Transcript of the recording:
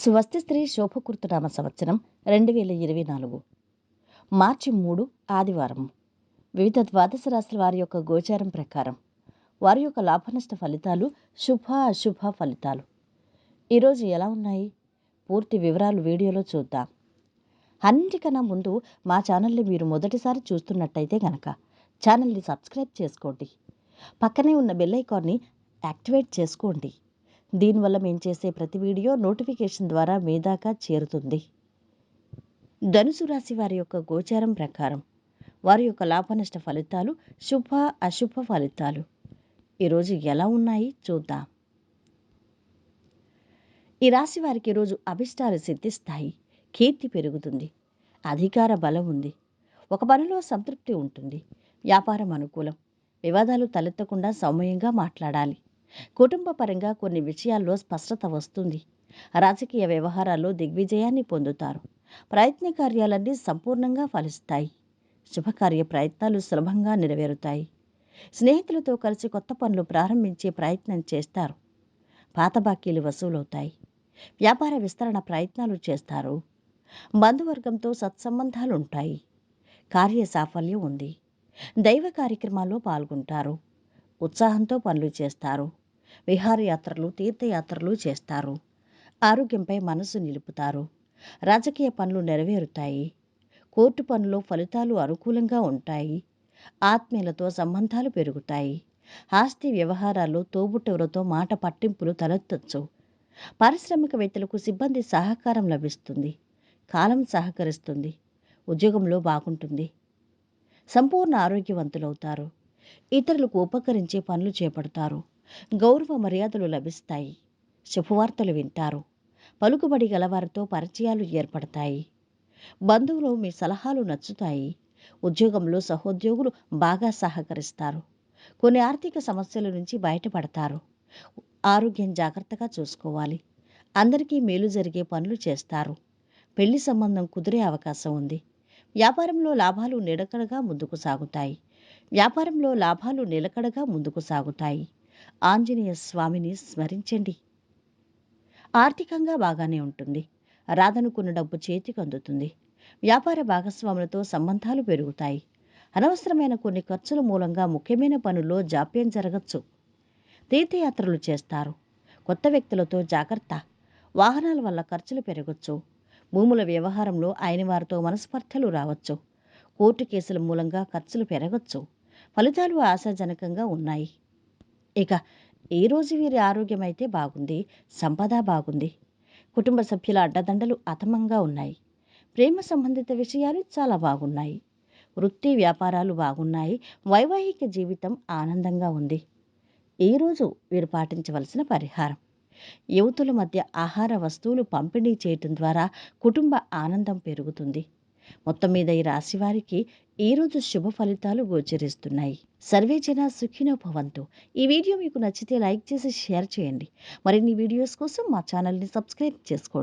స్వస్తి స్త్రీ శోభకృతనామ సంవత్సరం రెండు వేల ఇరవై నాలుగు. మార్చి మూడు ఆదివారం. వివిధ ద్వాదశ రాశుల వారి యొక్క గోచారం ప్రకారం వారి యొక్క లాభనష్ట ఫలితాలు శుభ అశుభ ఫలితాలు ఈరోజు ఎలా ఉన్నాయి? పూర్తి వివరాలు వీడియోలో చూద్దాం. అన్నిటికన్నా ముందు మా ఛానల్ని మీరు మొదటిసారి చూస్తున్నట్టయితే గనక ఛానల్ని సబ్స్క్రైబ్ చేసుకోండి. పక్కనే ఉన్న బెల్ ఐకాన్ని యాక్టివేట్ చేసుకోండి. దీనివల్ల మేము చేసే ప్రతి వీడియో నోటిఫికేషన్ ద్వారా మీ దాకా చేరుతుంది. ధనుసు రాశి వారి యొక్క గోచారం ప్రకారం వారి యొక్క లాభనష్ట ఫలితాలు శుభ అశుభ ఫలితాలు. ఈరోజు ఎలా ఉన్నాయి చూద్దాం. ఈ రాశి వారికి ఈరోజు అభిష్టాలు సిద్ధిస్తాయి కీర్తి పెరుగుతుంది అధికార బలం ఉంది ఒక పనిలో సంతృప్తి ఉంటుంది వ్యాపారం అనుకూలం వివాదాలు తలెత్తకుండా సౌమ్యంగా మాట్లాడాలి కుటుంబ పరంగా కొన్ని విషయాల్లో స్పష్టత వస్తుంది. రాజకీయ వ్యవహారాల్లో దిగ్విజయాన్ని పొందుతారు. ప్రయత్న కార్యాలన్నీ సంపూర్ణంగా ఫలిస్తాయి. శుభకార్య ప్రయత్నాలు సులభంగా నెరవేరుతాయి. స్నేహితులతో కలిసి కొత్త పనులు ప్రారంభించే ప్రయత్నం చేస్తారు. పాత బాకీలు వసూలవుతాయి. వ్యాపార విస్తరణ ప్రయత్నాలు చేస్తారు. బంధువర్గంతో సత్సంబంధాలుంటాయి. కార్య సాఫల్యం ఉంది. దైవ కార్యక్రమాల్లో పాల్గొంటారు. ఉత్సాహంతో పనులు చేస్తారు. విహారయాత్రలు తీర్థయాత్రలు చేస్తారు. ఆరోగ్యంపై మనసు నిలుపుతారు. రాజకీయ పనులు నెరవేరుతాయి. కోర్టు పనుల్లో ఫలితాలు అనుకూలంగా ఉంటాయి. ఆత్మీయులతో సంబంధాలు పెరుగుతాయి. ఆస్తి వ్యవహారాల్లో తోబుట్టువులతో మాట పట్టింపులు తలెత్తచ్చు. పారిశ్రామికవేత్తలకు సిబ్బంది సహకారం లభిస్తుంది. కాలం సహకరిస్తుంది. ఉద్యోగంలో బాగుంటుంది. సంపూర్ణ ఆరోగ్యవంతులవుతారు. ఇతరులకు ఉపకరించే పనులు చేపడతారు. గౌరవ మర్యాదలు లభిస్తాయి. శుభవార్తలు వింటారు. పలుకుబడి గలవారితో పరిచయాలు ఏర్పడతాయి. బంధువులు మీ సలహాలు నచ్చుతాయి. ఉద్యోగంలో సహోద్యోగులు బాగా సహకరిస్తారు. కొన్ని ఆర్థిక సమస్యల నుంచి బయటపడతారు. ఆరోగ్యం జాగ్రత్తగా చూసుకోవాలి. అందరికీ మేలు జరిగే పనులు చేస్తారు. పెళ్ళి సంబంధం కుదిరే అవకాశం ఉంది. వ్యాపారంలో లాభాలు నిడకడగా ముందుకు సాగుతాయి. వ్యాపారంలో లాభాలు నిలకడగా ముందుకు సాగుతాయి. ఆంజనేయ స్వామిని స్మరించండి. ఆర్థికంగా బాగానే ఉంటుంది. రాదనుకున్న డబ్బు చేతికి అందుతుంది. వ్యాపార భాగస్వాములతో సంబంధాలు పెరుగుతాయి. అనవసరమైన కొన్ని ఖర్చుల మూలంగా ముఖ్యమైన పనుల్లో జాప్యం జరగచ్చు. తీర్థయాత్రలు చేస్తారు. కొత్త వ్యక్తులతో జాగ్రత్త. వాహనాల వల్ల ఖర్చులు పెరగచ్చు. భూముల వ్యవహారంలో ఆయన వారితో మనస్పర్ధలు రావచ్చు. కోర్టు కేసుల మూలంగా ఖర్చులు పెరగచ్చు. ఫలితాలు ఆశాజనకంగా ఉన్నాయి. ఇక ఏ రోజు వీరి ఆరోగ్యం అయితే బాగుంది సంపద బాగుంది. కుటుంబ సభ్యుల అడ్డదండలు అతమంగా ఉన్నాయి. ప్రేమ సంబంధిత విషయాలు చాలా బాగున్నాయి. వృత్తి వ్యాపారాలు బాగున్నాయి వైవాహిక జీవితం ఆనందంగా ఉంది. ఈరోజు వీరు పాటించవలసిన పరిహారం. యువతుల మధ్య ఆహార వస్తువులు పంపిణీ చేయటం ద్వారా కుటుంబ ఆనందం పెరుగుతుంది. మొత్తం మీద ఈ రాశి వారికి ఈరోజు శుభ ఫలితాలు గోచరిస్తున్నాయి. సర్వే జన సుఖినో భవంతు. ఈ వీడియో మీకు నచ్చితే లైక్ చేసి షేర్ చేయండి. మరిన్ని వీడియోస్ కోసం మా ఛానల్ని సబ్స్క్రైబ్ చేసుకోండి.